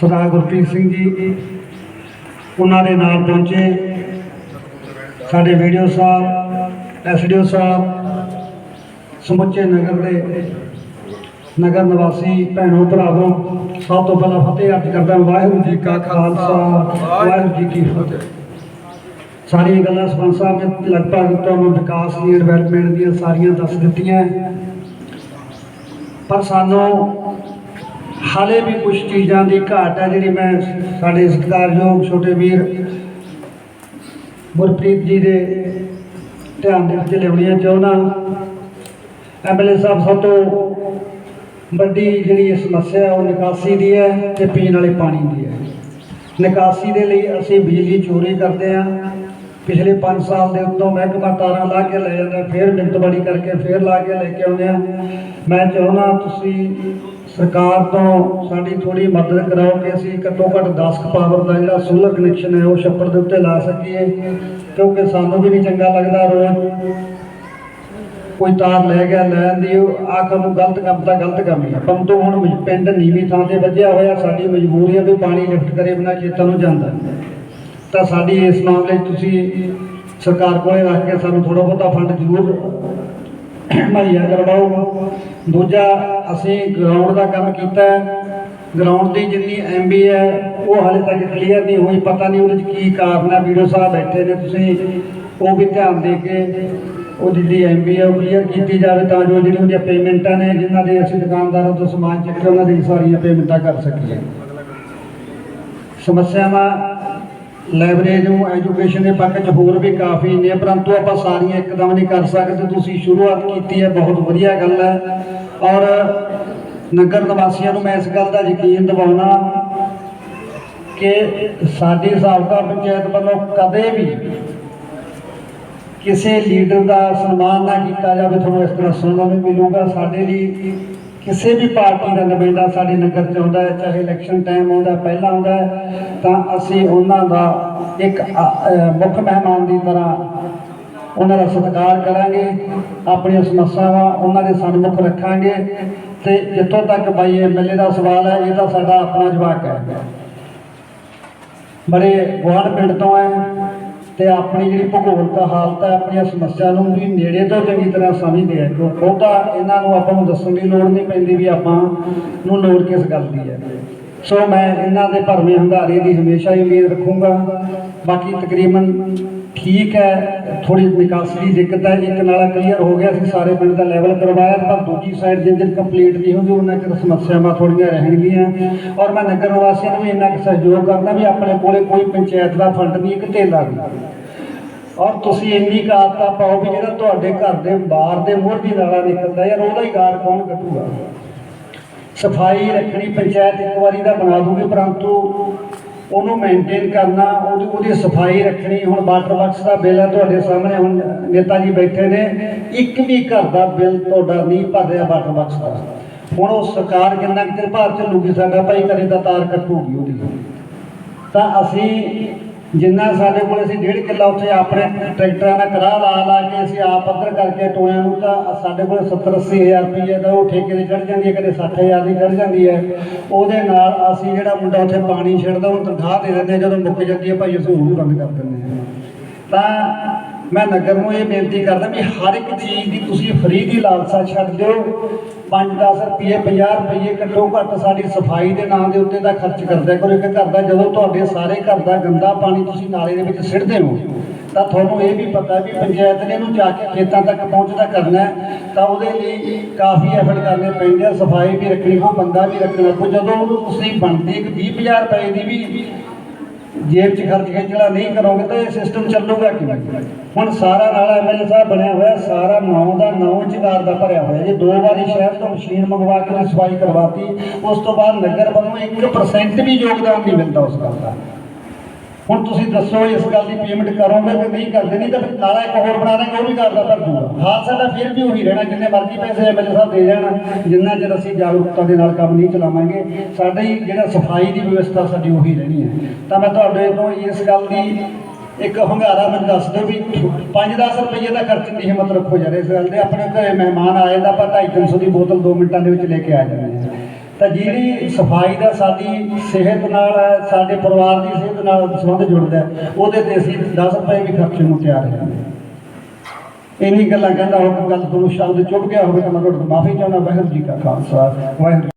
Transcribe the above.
ਸਰਦਾਰ ਗੁਰਪ੍ਰੀਤ ਸਿੰਘ ਜੀ, ਉਹਨਾਂ ਦੇ ਨਾਲ ਪਹੁੰਚੇ। ਸਾਡੇ ਵੀਡੀਓ ਸਾਹਿਬ, ਐਸਡੀਓ ਸਾਹਿਬ, ਸਮੁੱਚੇ ਨਗਰ ਦੇ ਨਗਰ ਨਿਵਾਸੀ, ਭੈਣੋ ਭਰਾਵੋ, ਸਭ ਤੋਂ ਪਹਿਲਾਂ ਫਤਿਹ ਅਰਜ਼ ਕਰਦਾ ਵਾਹਿਗੁਰੂ ਜੀ ਕਾ ਖਾਲਸਾ, ਵਾਹਿਗੁਰੂ ਜੀ ਕੀ ਫਤਿਹ। ਸਾਰੀਆਂ ਗੱਲਾਂ ਸਰਪੰਚ ਸਾਹਿਬ ਨੇ ਲਗਭਗ ਤੁਹਾਨੂੰ ਵਿਕਾਸ ਦੀ ਡਿਵੈਲਪਮੈਂਟ ਦੀਆਂ ਸਾਰੀਆਂ ਦੱਸ ਦਿੱਤੀਆਂ। ਪਰ ਸਾਨੂੰ ਹਾਲੇ ਵੀ ਕੁਝ ਚੀਜ਼ਾਂ ਦੀ ਘਾਟ ਹੈ ਜਿਹੜੀ ਮੈਂ ਸਾਡੇ ਸਤਿਕਾਰਯੋਗ ਛੋਟੇ ਵੀਰ ਗੁਰਪ੍ਰੀਤ ਜੀ ਦੇ ਧਿਆਨ ਦੇ ਵਿੱਚ ਲਿਆਉਣੀਆਂ ਚਾਹੁੰਦਾ ਐਮਐਲਏ ਸਾਹਿਬ ਸਭ ਤੋਂ ਵੱਡੀ ਜਿਹੜੀ ਸਮੱਸਿਆ ਉਹ ਨਿਕਾਸੀ ਦੀ ਹੈ ਤੇ ਪੀਣ ਵਾਲੇ ਪਾਣੀ ਦੀ ਹੈ। ਨਿਕਾਸੀ ਦੇ ਲਈ ਅਸੀਂ ਬਿਜਲੀ ਚੋਰੀ ਕਰਦੇ ਹਾਂ। ਪਿਛਲੇ 5 ਸਾਲ ਦੇ ਉੱਤੋਂ ਮਹਿਕਮਾ ਤਾਰਾਂ ਲਾ ਕੇ ਲੈ ਜਾਂਦਾ ਫਿਰ ਮਿੰਟਵਾੜੀ ਕਰਕੇ ਫਿਰ ਲਾ ਕੇ ਲੈ ਕੇ ਆਉਂਦੇ ਆ ਮੈਂ ਚਾਹੁੰਦਾ ਤੁਸੀਂ ਸਰਕਾਰ ਤੋਂ ਸਾਡੀ ਥੋੜੀ ਮਦਦ ਕਰਾਓ ਕਿ ਅਸੀਂ ਘੱਟੋ ਘੱਟ 10 ਕੁ ਪਾਵਰ ਦਾ ਜਿਹੜਾ ਸੋਲਰ ਕਨੈਕਸ਼ਨ ਹੈ, ਉਹ ਛੱਪੜ ਦੇ ਉੱਤੇ ਲਾ ਸਕੀਏ, ਕਿਉਂਕਿ ਸਾਨੂੰ ਵੀ ਨਹੀਂ ਚੰਗਾ ਲੱਗਦਾ ਰੋਜ਼ ਕੋਈ ਤਾਰ ਲੈ ਗਿਆ ਲੈਣ ਦੀ ਆਖਰ ਨੂੰ ਗਲਤ ਕੰਮ ਤਾਂ ਗਲਤ ਕੰਮ ਹੀ ਆ ਪੰਤੋਂ ਹੁਣ ਪਿੰਡ ਨੀਵੀਂ ਥਾਂ ਤੇ ਵੱਜਿਆ ਹੋਇਆ, ਸਾਡੀ ਮਜਬੂਰੀ ਹੈ ਵੀ ਪਾਣੀ ਲਿਫਟ ਕਰੇ ਬਿਨਾਂ ਖੇਤਾਂ ਨੂੰ ਜਾਂਦਾ। ਤਾਂ ਸਾਡੀ ਇਸ ਮਾਮਲੇ 'ਚ ਤੁਸੀਂ ਸਰਕਾਰ ਕੋਲੇ ਰੱਖ ਕੇ ਸਾਨੂੰ ਥੋੜਾ ਬਹੁਤਾ ਫੰਡ ਜ਼ਰੂਰ ਮੁਹੱਈਆ ਕਰਵਾਓ ਦੂਜਾ ਅਸੀਂ ਗਰਾਊਂਡ ਦਾ ਕੰਮ ਕੀਤਾ ਗਰਾਊਂਡ ਦੀ ਜਿੰਨੀ ਐਮਬੀ ਹੈ, ਉਹ ਹਾਲੇ ਤੱਕ ਕਲੀਅਰ ਨਹੀਂ ਹੋਈ, ਪਤਾ ਨਹੀਂ ਉਹਦੇ 'ਚ ਕੀ ਕਾਰਨ ਹੈ। ਵੀਡੀਓ ਸਾਹਿਬ ਬੈਠੇ ਨੇ ਤੁਸੀਂ, ਉਹ ਵੀ ਧਿਆਨ ਦੇ ਕੇ ਉਹ ਜਿਹੜੀ ਐਮਬੀ ਹੈ ਉਹ ਕਲੀਅਰ ਕੀਤੀ ਜਾਵੇ ਤਾਂ ਜੋ ਜਿਹੜੀਆਂ ਉਹਦੀਆਂ ਪੇਮੈਂਟਾਂ ਨੇ, ਜਿਨ੍ਹਾਂ ਦੇ ਅਸੀਂ ਦੁਕਾਨਦਾਰਾਂ ਤੋਂ ਸਮਾਨ ਚੱਕ ਕੇ ਉਹਨਾਂ ਦੀ ਸਾਰੀਆਂ ਪੇਮੈਂਟਾਂ ਕਰ ਸਕੀਏ। ਸਮੱਸਿਆਵਾਂ ਲਾਇਬ੍ਰੇਰੀ ਨੂੰ ਐਜੂਕੇਸ਼ਨ ਦੇ ਪੱਖ 'ਚ ਹੋਰ ਵੀ ਕਾਫੀ ਨੇ, ਪਰੰਤੂ ਆਪਾਂ ਸਾਰੀਆਂ ਇੱਕਦਮ ਨਹੀਂ ਕਰ ਸਕਦੇ, ਤੁਸੀਂ ਸ਼ੁਰੂਆਤ ਕੀਤੀ ਹੈ, ਬਹੁਤ ਵਧੀਆ ਗੱਲ ਹੈ। ਔਰ ਨਗਰ ਨਿਵਾਸੀਆਂ ਨੂੰ ਮੈਂ ਇਸ ਗੱਲ ਦਾ ਯਕੀਨ ਦਿਵਾਉਣਾ ਕਿ ਸਾਡੀ ਸਾਬਕਾ ਪੰਚਾਇਤ ਵੱਲੋਂ ਕਦੇ ਵੀ ਕਿਸੇ ਲੀਡਰ ਦਾ ਸਨਮਾਨ ਨਾ ਕੀਤਾ ਜਾਵੇ, ਤੁਹਾਨੂੰ ਇਸ ਤਰ੍ਹਾਂ ਸੁਣਨ ਨੂੰ ਮਿਲੂਗਾ। ਸਾਡੇ ਲਈ ਕਿਸੇ ਵੀ ਪਾਰਟੀ ਦਾ ਨੁਮਾਇੰਦਾ ਸਾਡੇ ਨਗਰ ਚ ਆਉਂਦਾ ਹੈ, ਚਾਹੇ ਇਲੈਕਸ਼ਨ ਟਾਈਮ ਆਉਂਦਾ, ਪਹਿਲਾਂ ਆਉਂਦਾ ਤਾਂ ਅਸੀਂ ਉਹਨਾਂ ਦਾ ਇੱਕ ਮੁੱਖ ਮਹਿਮਾਨ ਦੀ ਤਰ੍ਹਾਂ ਉਹਨਾਂ ਦਾ ਸਤਿਕਾਰ ਕਰਾਂਗੇ, ਆਪਣੀਆਂ ਸਮੱਸਿਆਵਾਂ ਉਹਨਾਂ ਦੇ ਸਨਮੁਖ ਰੱਖਾਂਗੇ ਤੇ ਜਿੱਥੋਂ ਤੱਕ ਬਾਈ ਐਮਐਲਏ ਦਾ ਸਵਾਲ ਹੈ ਇਹ ਤਾਂ ਸਾਡਾ ਆਪਣਾ ਜਵਾਬ ਹੈ। ਬੜੇ ਗੁਆਂਢ ਪਿੰਡ ਤੋਂ ਹੈ ਤੇ ਆਪਣੀ ਜਿਹੜੀ ਭੂਗੋਲਿਕ ਹਾਲਤ ਹੈ, ਆਪਣੀਆਂ ਸਮੱਸਿਆ ਨੂੰ ਵੀ ਨੇੜੇ ਤੋਂ ਚੰਗੀ ਤਰ੍ਹਾਂ ਸਮਝਦੇ ਆ ਕਿਉਂ ਬਹੁਤਾ ਇਹਨਾਂ ਨੂੰ ਆਪਾਂ ਨੂੰ ਦੱਸਣ ਦੀ ਲੋੜ ਨਹੀਂ ਪੈਂਦੀ ਵੀ ਆਪਾਂ ਨੂੰ ਲੋੜ ਕਿਸ ਗੱਲ ਦੀ ਹੈ। ਸੋ ਮੈਂ ਇਹਨਾਂ ਦੇ ਭਰਵੇਂ ਹੰਗਾਰੇ ਦੀ ਹਮੇਸ਼ਾ ਹੀ ਉਮੀਦ ਰੱਖੂੰਗਾ। ਬਾਕੀ ਤਕਰੀਬਨ ਠੀਕ ਹੈ ਥੋੜੀ ਨਿਕਾਸੀ ਦੀ ਦਿੱਕਤ ਹੈ, ਇੱਕ ਨਾਲਾ ਕਲੀਅਰ ਹੋ ਗਿਆ ਸੀ, ਸਾਰੇ ਪਿੰਡ ਦਾ ਲੈਵਲ ਕਰਵਾਇਆ ਪਰ ਦੂਜੀ ਸਾਈਡ ਜਿੰਨ ਦਿਨ ਕੰਪਲੀਟ ਨਹੀਂ ਹੁੰਦੀ, ਉਹਨਾਂ ਚਿਰ ਸਮੱਸਿਆਵਾਂ ਥੋੜੀਆਂ ਰਹਿਣਗੀਆਂ। ਔਰ ਮੈਂ ਨਗਰ ਨਿਵਾਸੀਆਂ ਨੂੰ ਵੀ ਇੰਨਾ ਕੁ ਸਹਿਯੋਗ ਕਰਦਾ ਵੀ ਆਪਣੇ ਕੋਲੇ ਕੋਈ ਪੰਚਾਇਤ ਦਾ ਫੰਡ ਨਹੀਂ, ਇੱਕ ਧੇਲਾ ਨਹੀਂ ਔਰ ਤੁਸੀਂ ਇੰਨੀ ਕਾਤਾ ਪਾਓ ਵੀ ਜਿਹੜਾ ਤੁਹਾਡੇ ਘਰ ਦੇ ਬਾਹਰ ਦੇ ਮੋਹਰ ਦੀ ਨਾਲਾ ਨਿਕਲਦਾ ਯਾਰ ਉਹਦਾ ਹੀ ਗਾਰ ਕੌਣ ਕੱਟੂਗਾ ਸਫ਼ਾਈ ਰੱਖਣੀ ਪੰਚਾਇਤ ਇੱਕ ਵਾਰੀ ਦਾ ਬਣਾ ਦੂਗੀ, ਪਰੰਤੂ ਉਹਨੂੰ ਮੇਨਟੇਨ ਕਰਨਾ, ਉਹਦੀ ਉਹਦੀ ਸਫ਼ਾਈ ਰੱਖਣੀ, ਹੁਣ ਵਾਟਰ ਬਾਕਸ ਦਾ ਬਿੱਲ ਹੈ ਤੁਹਾਡੇ ਸਾਹਮਣੇ, ਹੁਣ ਨੇਤਾ ਜੀ ਬੈਠੇ ਨੇ, ਇੱਕ ਵੀ ਘਰ ਦਾ ਬਿੱਲ ਤੁਹਾਡਾ ਨਹੀਂ ਭਰ ਰਿਹਾ ਵਾਟਰ ਬਾਕਸ ਦਾ। ਹੁਣ ਉਹ ਸਰਕਾਰ ਕਿੰਨਾ ਕੁ ਚਿਰ ਭਾਰ ਚੱਲੂਗੀ ਸਾਡਾ, ਭਾਈ ਕਰੇ ਤਾਂ ਤਾਰ ਕੱਟੂਗੀ ਉਹਦੀ। ਤਾਂ ਅਸੀਂ ਜਿੰਨਾ ਸਾਡੇ ਕੋਲ ਅਸੀਂ ਡੇਢ ਕਿੱਲਾ ਉੱਥੇ ਆਪਣੇ ਟਰੈਕਟਰਾਂ ਨਾਲ ਕਰਾ ਲਾ ਲਾ ਕੇ ਅਸੀਂ ਆਪ ਪੱਧਰ ਕਰਕੇ ਟੋਇਆਂ ਨੂੰ ਤਾਂ ਸਾਡੇ ਕੋਲ 70 80 ਹਜ਼ਾਰ ਰੁਪਏ ਦਾ ਉਹ ਠੇਕੇ ਤੇ ਚੜ ਜਾਂਦੀ ਹੈ, ਕਦੇ 60 ਹਜ਼ਾਰ ਦੀ ਚੜ ਜਾਂਦੀ ਹੈ। ਉਹਦੇ ਨਾਲ ਅਸੀਂ ਜਿਹੜਾ ਮੁੰਡਾ ਉੱਥੇ ਪਾਣੀ ਛੱਡਦਾ, ਉਹਨੂੰ ਤਨਖਾਹ ਦੇ ਦਿੰਦੇ ਹਾਂ ਜਦੋਂ ਮੁੱਕ ਜਾਂਦੀ ਹੈ, ਭਾਈ ਅਸੀਂ ਉਹਨੂੰ ਬੰਦ ਕਰ ਦਿੰਦੇ ਹਾਂ। ਤਾਂ ਮੈਂ ਨਗਰ ਨੂੰ ਇਹ ਬੇਨਤੀ ਕਰਦਾ ਵੀ ਹਰ ਇੱਕ ਚੀਜ਼ ਦੀ ਤੁਸੀਂ ਫ੍ਰੀ ਦੀ ਲਾਲਸਾ ਛੱਡ ਦਿਓ। 5-10 ਰੁਪਏ 50 ਰੁਪਏ ਘੱਟੋ ਘੱਟ ਸਾਡੀ ਸਫ਼ਾਈ ਦੇ ਨਾਂ ਦੇ ਉੱਤੇ ਦਾ ਖਰਚ ਕਰਦਾ ਕਰੋ। ਇੱਕ ਘਰ ਦਾ ਜਦੋਂ ਤੁਹਾਡੇ ਸਾਰੇ ਘਰ ਦਾ ਗੰਦਾ ਪਾਣੀ ਤੁਸੀਂ ਨਾਲੇ ਦੇ ਵਿੱਚ ਸਿੱਟਦੇ ਹੋ, ਤਾਂ ਤੁਹਾਨੂੰ ਇਹ ਵੀ ਪਤਾ ਵੀ ਪੰਚਾਇਤ ਨੇ ਇਹਨੂੰ ਜਾ ਕੇ ਖੇਤਾਂ ਤੱਕ ਪਹੁੰਚਦਾ ਕਰਨਾ ਤਾਂ ਉਹਦੇ ਲਈ ਕਾਫੀ ਐਫਰਟ ਕਰਨੇ ਪੈਂਦੇ ਆ। ਸਫ਼ਾਈ ਵੀ ਰੱਖਣੀ ਕੋ ਬੰਦਾ ਵੀ ਰੱਖਣਾ। ਕੋ ਜਦੋਂ ਉਹਨੂੰ ਤੁਸੀਂ ਬਣਦੀ ਇੱਕ 20000 ਰੁਪਏ ਦੀ ਵੀ ਜੇਬ 'ਚ ਖਰਚ ਖੇਚਲਾ ਨਹੀਂ ਕਰੋਗੇ ਤਾਂ ਇਹ ਸਿਸਟਮ ਚੱਲੂਗਾ ਕਿਵੇਂ? ਹੁਣ ਸਾਰਾ ਨਾਲਾ ਐਮਐਲਏ ਸਾਹਿਬ ਬਣਿਆ ਹੋਇਆ, ਸਾਰਾ ਨੌ ਦਾ ਨੌ ਚਿਕਾਰ ਦਾ ਭਰਿਆ ਹੋਇਆ। ਜੇ ਦੋ ਵਾਰੀ ਸ਼ਹਿਰ ਤੋਂ ਮਸ਼ੀਨ ਮੰਗਵਾ ਕੇ ਸਫ਼ਾਈ ਕਰਵਾਤੀ, ਉਸ ਤੋਂ ਬਾਅਦ ਨਗਰ ਵੱਲੋਂ 1% ਵੀ ਯੋਗਦਾਨ ਨਹੀਂ ਮਿਲਦਾ ਉਸ ਗੱਲ ਦਾ। ਹੁਣ ਤੁਸੀਂ ਦੱਸੋ ਇਸ ਗੱਲ ਦੀ ਪੇਮੈਂਟ ਕਰੋਗੇ ਕਿ ਨਹੀਂ ਕਰਦੇ? ਨਹੀਂ ਤਾਂ ਫਿਰ ਨਾਲਾ ਇੱਕ ਹੋਰ ਬਣਾ ਦਾਂਗੇ ਉਹ ਵੀ ਕਰਦਾ ਭਰ ਦੂਗਾ ਹਾਲ ਸਾਡਾ ਫਿਰ ਵੀ ਉਹੀ ਰਹਿਣਾ, ਜਿੰਨੇ ਮਰਜ਼ੀ ਪੈਸੇ ਐਮਐਲਏ ਸਾਹਿਬ ਦੇ ਜਾਣ, ਜਿੰਨਾ ਚਿਰ ਅਸੀਂ ਜਾਗਰੂਕਤਾ ਦੇ ਨਾਲ ਕੰਮ ਨਹੀਂ ਚਲਾਵਾਂਗੇ, ਸਾਡੀ ਜਿਹੜਾ ਸਫ਼ਾਈ ਦੀ ਵਿਵਸਥਾ ਸਾਡੀ ਉਹੀ ਰਹਿਣੀ ਹੈ। ਤਾਂ ਮੈਂ ਤੁਹਾਡੇ ਤੋਂ ਇਸ ਗੱਲ ਦੀ ਇੱਕ ਹੰਗਾਰਾ ਮੈਨੂੰ ਦੱਸ ਦਿਓ ਵੀ 5-10 ਰੁਪਏ ਦਾ ਖਰਚ ਦੀ ਹਿੰਮਤ ਰੱਖੋ ਯਾਰ ਇਸ ਗੱਲ ਦੇ। ਆਪਣੇ ਘਰੇ ਮਹਿਮਾਨ ਆ ਜਾਂਦਾ ਆਪਾਂ 250 ਦੀ ਬੋਤਲ 2 ਮਿੰਟਾਂ ਦੇ ਵਿੱਚ ਲੈ ਕੇ ਆ ਜਾਂਦੇ ਹਾਂ। ਤਾਂ ਜਿਹੜੀ ਸਫ਼ਾਈ ਦਾ ਸਾਡੀ ਸਿਹਤ ਨਾਲ ਹੈ ਸਾਡੇ ਪਰਿਵਾਰ ਦੀ ਸਿਹਤ ਨਾਲ ਸੰਬੰਧ ਜੁੜਦਾ ਉਹਦੇ ਤੇ ਅਸੀਂ 10 ਰੁਪਏ ਵੀ ਖਰਚਣ ਨੂੰ ਤਿਆਰ ਹਾਂ। ਇੰਨੀ ਗੱਲਾਂ ਕਹਿੰਦਾ ਹੋ ਕੋਈ ਗੱਲ ਤੁਹਾਨੂੰ ਸ਼ਬਦ ਚੁੱਭ ਗਿਆ ਹੋਵੇ ਤਾਂ ਮੈਂ ਤੁਹਾਡੇ ਤੋਂ ਮਾਫੀ ਚਾਹੁੰਦਾ, ਵਾਹਿਗੁਰੂ ਜੀ ਕਾ ਖਾਲਸਾ, ਵਾਹਿਗੁਰੂ